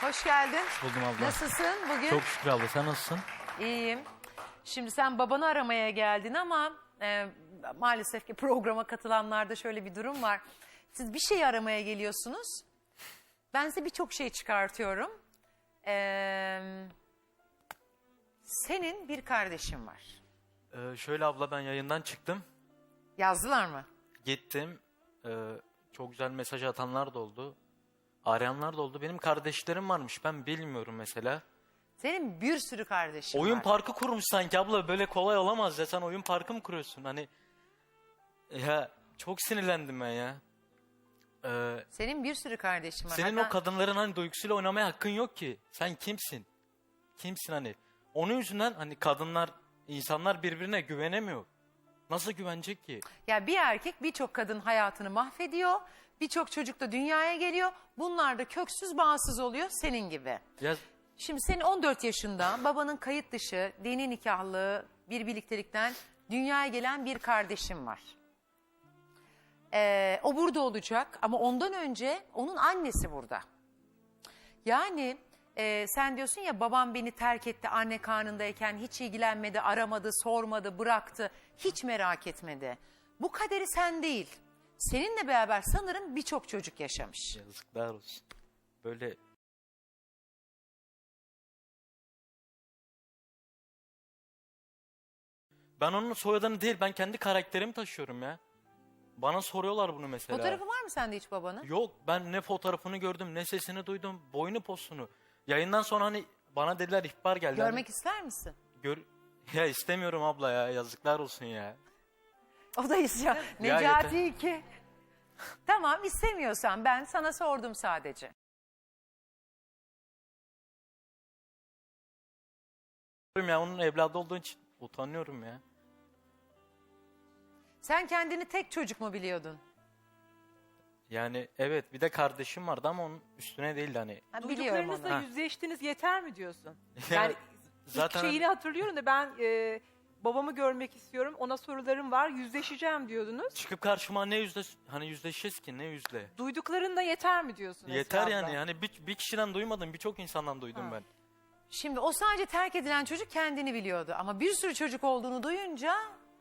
Hoş geldin. Buldum abla. Nasılsın bugün? Çok şükür abla. Sen nasılsın? İyiyim. Şimdi sen babanı aramaya geldin ama e, maalesef ki programa katılanlarda şöyle bir durum var. Siz bir şey aramaya geliyorsunuz. Ben size birçok şey çıkartıyorum. Ee, senin bir kardeşin var. Ee, şöyle abla ben yayından çıktım. Yazdılar mı? Gittim. Ee, çok güzel mesaj atanlar da oldu. Arayanlar da oldu. Benim kardeşlerim varmış. Ben bilmiyorum mesela. Senin bir sürü kardeşin Oyun var. parkı kurmuş sanki abla. Böyle kolay olamaz ya. Sen oyun parkı mı kuruyorsun? Hani ya çok sinirlendim ben ya. Ee, Senin bir sürü kardeşin var. senin Hatta- o kadınların hani duygusuyla oynamaya hakkın yok ki. Sen kimsin? Kimsin hani? Onun yüzünden hani kadınlar, insanlar birbirine güvenemiyor. Nasıl güvenecek ki? Ya bir erkek birçok kadın hayatını mahvediyor. Birçok çocuk da dünyaya geliyor. Bunlar da köksüz bağımsız oluyor senin gibi. Ya Şimdi senin 14 yaşında babanın kayıt dışı dini nikahlı bir birliktelikten dünyaya gelen bir kardeşin var. Ee, o burada olacak ama ondan önce onun annesi burada. Yani e, sen diyorsun ya babam beni terk etti anne karnındayken hiç ilgilenmedi, aramadı, sormadı, bıraktı, hiç merak etmedi. Bu kaderi sen değil. Seninle beraber sanırım birçok çocuk yaşamış. yazıklar olsun. Böyle Ben onun soyadını değil, ben kendi karakterimi taşıyorum ya. Bana soruyorlar bunu mesela. Fotoğrafı var mı sende hiç babanın? Yok, ben ne fotoğrafını gördüm, ne sesini duydum, boynu postunu. Yayından sonra hani bana dediler ihbar geldi. Görmek ister misin? Hani gör... Ya istemiyorum abla ya, yazıklar olsun ya. Odayız ya. Ya Necati iki. tamam istemiyorsan ben sana sordum sadece. Ya onun evladı olduğu için utanıyorum ya. Sen kendini tek çocuk mu biliyordun? Yani evet bir de kardeşim vardı ama onun üstüne değildi hani. Ha, biliyorum onu. Duyduklarınızla Ha. yüzleştiniz yeter mi diyorsun? Ya, Yani zaten- ilk şeyini hatırlıyorum da ben e, babamı görmek istiyorum. Ona sorularım var. Yüzleşeceğim diyordunuz. Çıkıp karşıma ne yüzle hani yüzleşeceğiz ki ne yüzle? Duyduklarında yeter mi diyorsun? Yeter Esra yani abla? yani bir, bir kişiden duymadım birçok insandan duydum Ha. ben. Şimdi o sadece terk edilen çocuk kendini biliyordu. Ama bir sürü çocuk olduğunu duyunca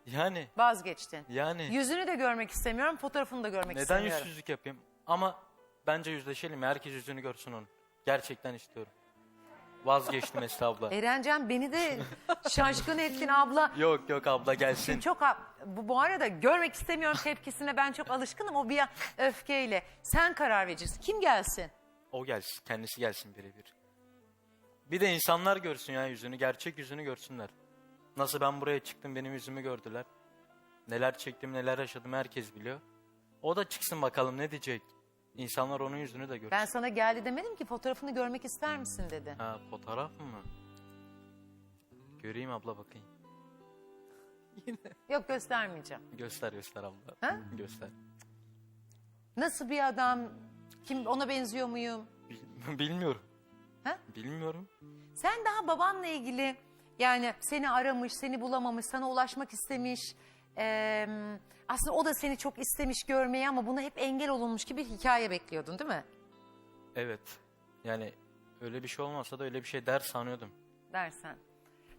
Yani vazgeçtin. yani Yüzünü de görmek istemiyorum, fotoğrafını da görmek neden istemiyorum. yüzsüzlük yapayım? Ama bence yüzleşelim herkes yüzünü görsün onun. Gerçekten istiyorum. Vazgeçtim Esra abla. Erencan beni de şaşkın ettin abla. Yok yok abla gelsin. Çok ha- bu, bu arada görmek istemiyorum tepkisine ben çok alışkınım. O bir öfkeyle. Sen karar vereceksin. Kim gelsin? O gelsin kendisi gelsin birebir. Bir de insanlar görsün ya yüzünü gerçek yüzünü görsünler. Nasıl ben buraya çıktım benim yüzümü gördüler. Neler çektim neler yaşadım herkes biliyor. O da çıksın bakalım ne diyecek. İnsanlar onun yüzünü de görsün. Ben sana geldi demedim ki fotoğrafını görmek ister misin dedi. Ha fotoğraf mı? Göreyim abla bakayım. Yok göstermeyeceğim. Göster göster abla. Ha? Göster. Nasıl bir adam? Kim ona benziyor muyum? Bil- Bilmiyorum. Ha? Bilmiyorum. Sen daha babanla ilgili yani seni aramış, seni bulamamış, sana ulaşmak istemiş. Eee, aslında o da seni çok istemiş görmeyi ama buna hep engel olunmuş gibi bir hikaye bekliyordun değil mi? Evet. Yani öyle bir şey olmasa da öyle bir şey der sanıyordum. Dersen.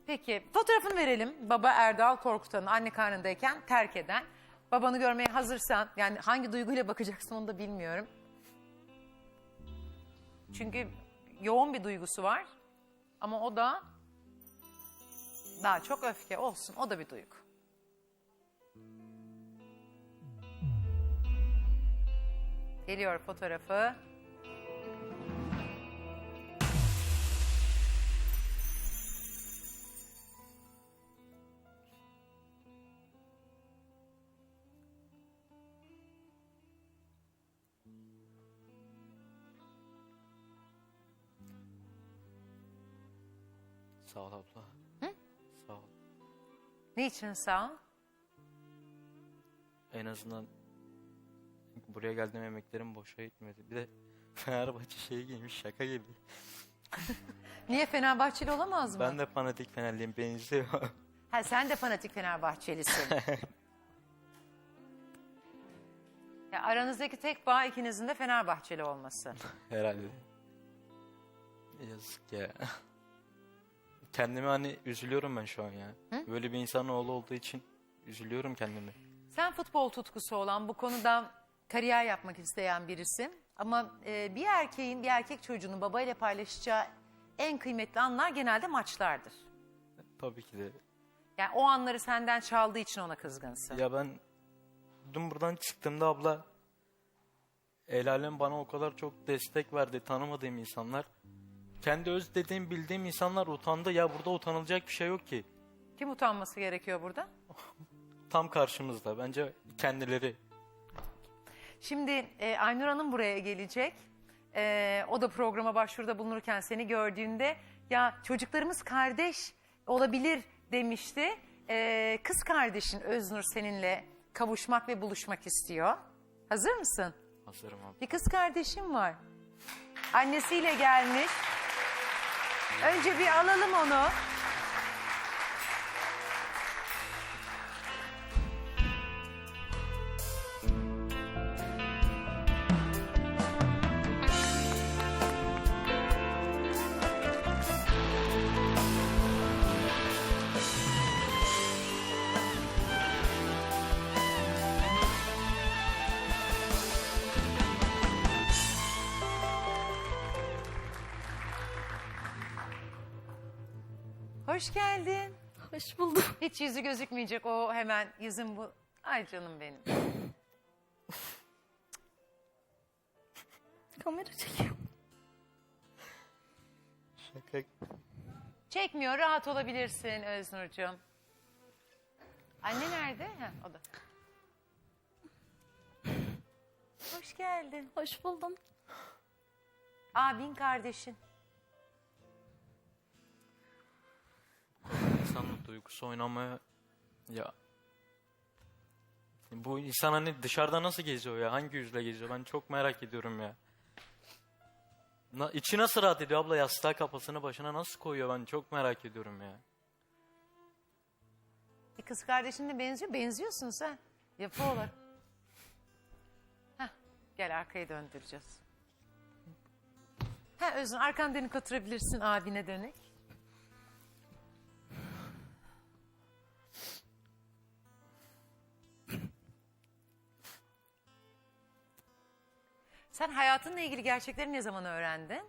Peki fotoğrafını verelim. Baba Erdal Korkutan'ın anne karnındayken terk eden. Babanı görmeye hazırsan yani hangi duyguyla bakacaksın onu da bilmiyorum. Çünkü yoğun bir duygusu var. Ama o da daha çok öfke olsun. O da bir duygu. Geliyor fotoğrafı. Sağ ol abla. Sağ ol. Niçin sağ ol? En azından buraya geldiğim emeklerim boşa gitmedi. Bir de Fenerbahçe şeyi giymiş şaka gibi. Niye Fenerbahçeli olamaz mı? Ben de fanatik Fenerliyim benziyor. Ha, sen de fanatik Fenerbahçelisin. ya aranızdaki tek bağ ikinizin de Fenerbahçeli olması. Herhalde. Yazık ya. Kendime hani üzülüyorum ben şu an ya. Böyle bir insanın oğlu olduğu için üzülüyorum kendimi. Sen futbol tutkusu olan bu konuda kariyer yapmak isteyen birisin. Ama e, bir erkeğin, bir erkek çocuğunun babayla paylaşacağı en kıymetli anlar genelde maçlardır. Tabii ki de. Yani o anları senden çaldığı için ona kızgınsın. Ya ben dün buradan çıktığımda abla el alem bana o kadar çok destek verdi tanımadığım insanlar. Kendi öz dediğim bildiğim insanlar utandı. Ya burada utanılacak bir şey yok ki. Kim utanması gerekiyor burada? Tam karşımızda. Bence kendileri. Şimdi e, Aynur Hanım buraya gelecek. E, o da programa başvuruda bulunurken seni gördüğünde ya çocuklarımız kardeş olabilir demişti. E, kız kardeşin Öznur seninle kavuşmak ve buluşmak istiyor. Hazır mısın? Hazırım abi. Bir kız kardeşim var. Annesiyle gelmiş. Önce bir alalım onu. Hoş geldin. Hoş buldum. Hiç yüzü gözükmeyecek o hemen yüzüm bu. Ay canım benim. Kamera çekiyor. Şaka. Çekmiyor rahat olabilirsin Öznur'cuğum. Anne nerede? Ha, o da. Hoş geldin. Hoş buldum. Abin kardeşin. İnsanın duygusu oynamaya ya bu insan hani dışarıda nasıl geziyor ya? Hangi yüzle geziyor? Ben çok merak ediyorum ya. Na, içi nasıl rahat ediyor abla yastığa kafasını başına nasıl koyuyor ben çok merak ediyorum ya. Bir kız kardeşinle benziyor. Benziyorsun sen. Yapı olarak. Heh, gel arkaya döndüreceğiz. Ha Özün arkan dönük oturabilirsin abine dönük. Sen hayatınla ilgili gerçekleri ne zaman öğrendin?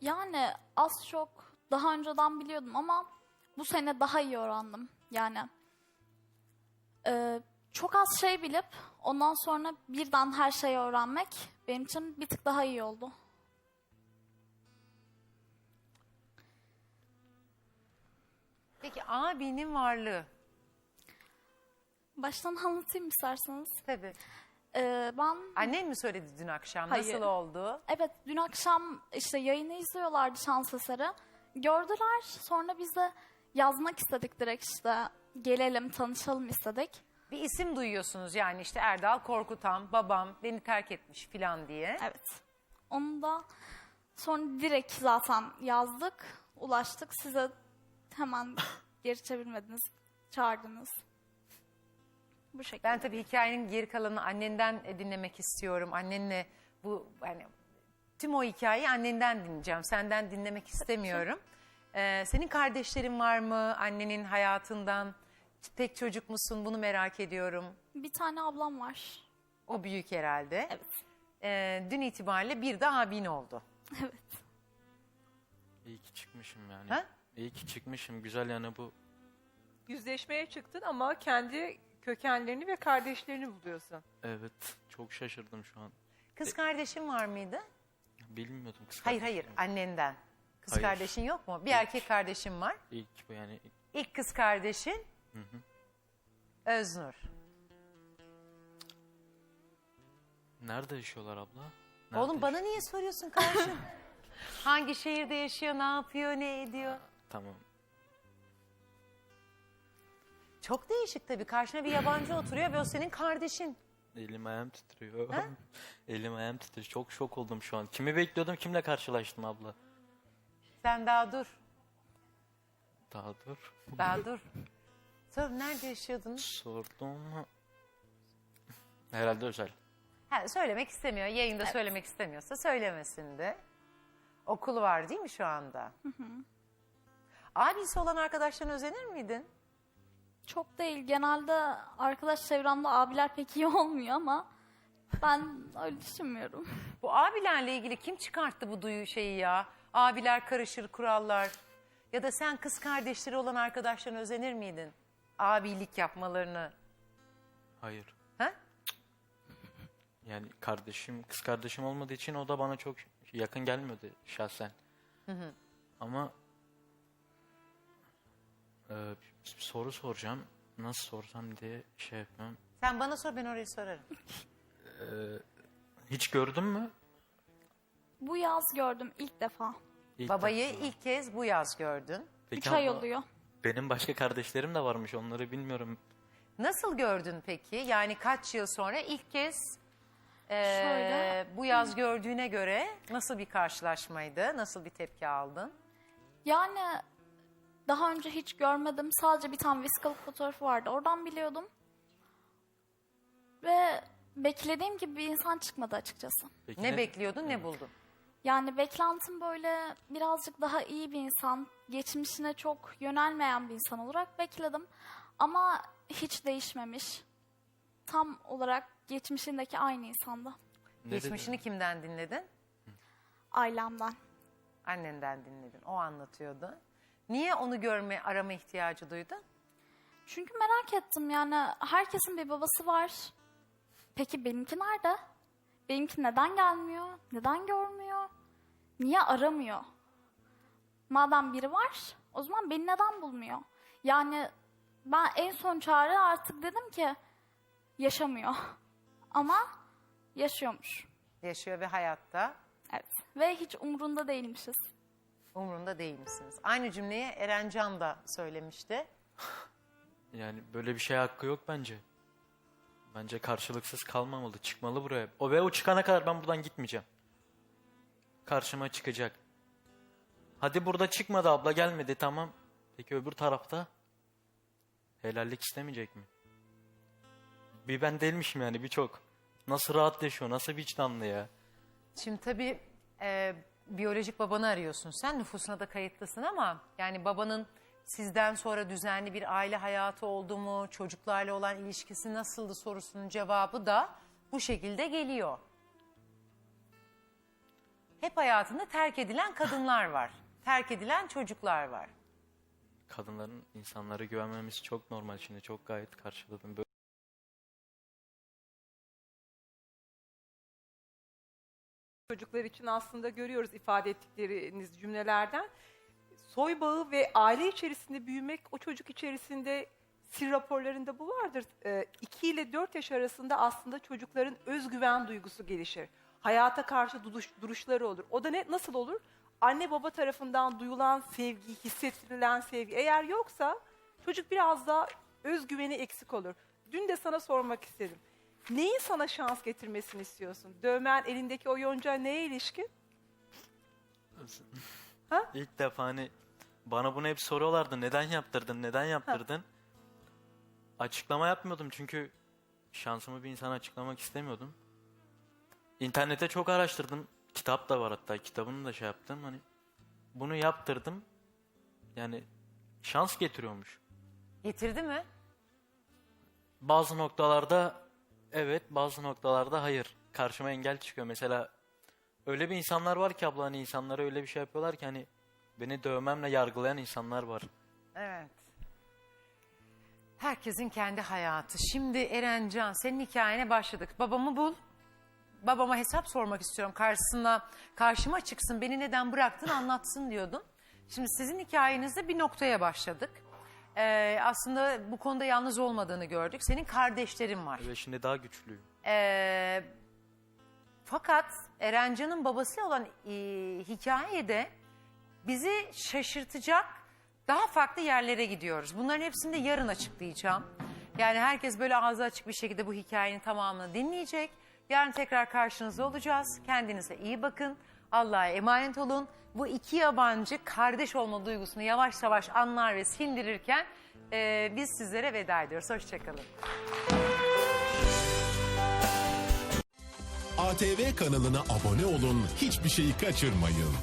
Yani az çok daha önceden biliyordum ama bu sene daha iyi öğrendim. Yani e, çok az şey bilip ondan sonra birden her şeyi öğrenmek benim için bir tık daha iyi oldu. Peki abinin varlığı. Baştan anlatayım isterseniz. Tabii. E, ben Annen mi söyledi dün akşam? Hayır. Nasıl oldu? Evet dün akşam işte yayını izliyorlardı şans eseri. Gördüler sonra biz de yazmak istedik direkt işte gelelim tanışalım istedik. Bir isim duyuyorsunuz yani işte Erdal Korkutan, babam beni terk etmiş filan diye. Evet. Onu da sonra direkt zaten yazdık, ulaştık. Size hemen geri çevirmediniz, çağırdınız. Bu şekilde. Ben tabii hikayenin geri kalanını annenden e, dinlemek istiyorum. Annenle bu hani tüm o hikayeyi annenden dinleyeceğim. Senden dinlemek istemiyorum. Ee, senin kardeşlerin var mı annenin hayatından? Tek çocuk musun? Bunu merak ediyorum. Bir tane ablam var. O büyük herhalde. Evet. Ee, dün itibariyle bir de abin oldu. Evet. İyi ki çıkmışım yani. Ha? İyi ki çıkmışım güzel yani bu. Yüzleşmeye çıktın ama kendi kökenlerini ve kardeşlerini buluyorsun. Evet çok şaşırdım şu an. Kız kardeşin var mıydı? Bilmiyordum kız Hayır hayır kardeşim. annenden. Kız Hayır. kardeşin yok mu? Bir erkek kardeşin var. İlk bu yani İlk kız kardeşin Öznur. nerede yaşıyorlar abla? Oğlum Nerede bana niye soruyorsun kardeşim? Hangi şehirde yaşıyor, ne yapıyor, ne ediyor? Tamam. Çok değişik tabii. Karşına bir yabancı oturuyor ve o senin kardeşin. Elim ayağım titriyor. Elim ayağım titriyor. Çok şok oldum şu an. Kimi bekliyordum, kimle karşılaştım abla? Sen daha dur. Daha dur. Daha dur. Sor nerede yaşıyordunuz? Sordum. Herhalde özel. Ha, söylemek istemiyor. Yayında söylemek istemiyorsa söylemesin de. Okulu var değil mi şu anda? Abisi olan arkadaşlarına özenir miydin? Çok değil. Genelde arkadaş çevremde abiler pek iyi olmuyor ama ben öyle düşünmüyorum. Bu abilerle ilgili kim çıkarttı bu duyu şeyi ya? Abiler karışır kurallar. Ya da sen kız kardeşleri olan arkadaşlarına özenir miydin? Abilik yapmalarını. Hayır. Ha? Yani kardeşim, kız kardeşim olmadığı için o da bana çok yakın gelmiyordu şahsen. Ama e, bir soru soracağım. Nasıl sorsam diye şey yapmam. Sen bana sor ben orayı sorarım. Hiç gördün mü? Bu yaz gördüm ilk defa. İlk Babayı defa. ilk kez bu yaz gördün. Peki Üç ay abla, oluyor. Benim başka kardeşlerim de varmış onları bilmiyorum. Nasıl gördün peki? Yani kaç yıl sonra ilk kez eee, Şöyle. bu yaz gördüğüne göre nasıl bir karşılaşmaydı? Nasıl bir tepki aldın? Yani daha önce hiç görmedim. Sadece bir tane vesikalık fotoğrafı vardı. Oradan biliyordum. Ve beklediğim gibi bir insan çıkmadı açıkçası. Peki Ne bekliyordun ne buldun? Yani beklentim böyle birazcık daha iyi bir insan, geçmişine çok yönelmeyen bir insan olarak bekledim. Ama hiç değişmemiş. Tam olarak geçmişindeki aynı insanda. ne dedi? Geçmişini kimden dinledin? Ailemden. Annenden dinledin. O anlatıyordu. Niye onu görme, arama ihtiyacı duydun? Çünkü merak ettim yani herkesin bir babası var. Peki benimki nerede? Benimki neden gelmiyor? Neden görmüyor? Niye aramıyor? Madem biri var o zaman beni neden bulmuyor? Yani ben en son çare artık dedim ki yaşamıyor. Ama yaşıyormuş. Yaşıyor ve hayatta Evet. Ve hiç umrunda değilmişiz. Umrunda değil misiniz? Aynı cümleyi Erencan da söylemişti. Yani böyle bir şey hakkı yok bence. Bence karşılıksız kalmamalı. Çıkmalı buraya. O ve o çıkana kadar ben buradan gitmeyeceğim. Karşıma çıkacak. Hadi burada çıkmadı abla gelmedi tamam. Peki öbür tarafta? Helallik istemeyecek mi? Bir ben değilmişim yani birçok. Nasıl rahat yaşıyor, nasıl vicdanlı ya. Şimdi tabii e, biyolojik babanı arıyorsun sen nüfusuna da kayıtlısın ama yani babanın sizden sonra düzenli bir aile hayatı oldu mu, çocuklarla olan ilişkisi nasıldı sorusunun cevabı da bu şekilde geliyor. Hep hayatında terk edilen kadınlar var. Terk edilen çocuklar var. Kadınların insanlara güvenmemesi çok normal şimdi çok gayet karşıladım. Böyle Çocuklar için aslında görüyoruz ifade ettikleriniz cümlelerden. Soy bağı ve aile içerisinde büyümek o çocuk içerisinde sil raporlarında bu vardır. 2 ile 4 yaş arasında aslında çocukların özgüven duygusu gelişir. Hayata karşı duruş, duruşları olur. O da ne nasıl olur? Anne baba tarafından duyulan sevgi, hissettirilen sevgi eğer yoksa çocuk biraz daha özgüveni eksik olur. Dün de sana sormak istedim. Neyin sana şans getirmesini istiyorsun? Dövmen elindeki o yonca neye ilişkin? Ha? İlk defa hani bana bunu hep soruyorlardı. Neden yaptırdın? Neden yaptırdın? Açıklama yapmıyordum çünkü şansımı bir insana açıklamak istemiyordum. İnternete çok araştırdım. Kitap da var hatta. Kitabını da şey yaptım. Hani bunu yaptırdım. Yani şans getiriyormuş. Getirdi mi? Bazı noktalarda evet, bazı noktalarda hayır. Karşıma engel çıkıyor. Mesela öyle bir insanlar var ki abla hani insanlara öyle bir şey yapıyorlar ki hani beni dövmemle yargılayan insanlar var. Evet. Herkesin kendi hayatı. Şimdi Erencan senin hikayene başladık. Babamı bul. Babama hesap sormak istiyorum. Karşısına karşıma çıksın. Beni neden bıraktın anlatsın diyordun. Şimdi sizin hikayenizde bir noktaya başladık. Ee, aslında bu konuda yalnız olmadığını gördük. Senin kardeşlerin var. Ve şimdi daha güçlüyüm. Ee, fakat Erencan'ın babası olan e, hikayede bizi şaşırtacak daha farklı yerlere gidiyoruz. Bunların hepsini de yarın açıklayacağım. Yani herkes böyle ağzı açık bir şekilde bu hikayenin tamamını dinleyecek. Yarın tekrar karşınızda olacağız. Kendinize iyi bakın. Allah'a emanet olun. Bu iki yabancı kardeş olma duygusunu yavaş yavaş anlar ve sindirirken e, biz sizlere veda ediyoruz. Hoşçakalın. ATV kanalına abone olun, hiçbir şeyi kaçırmayın.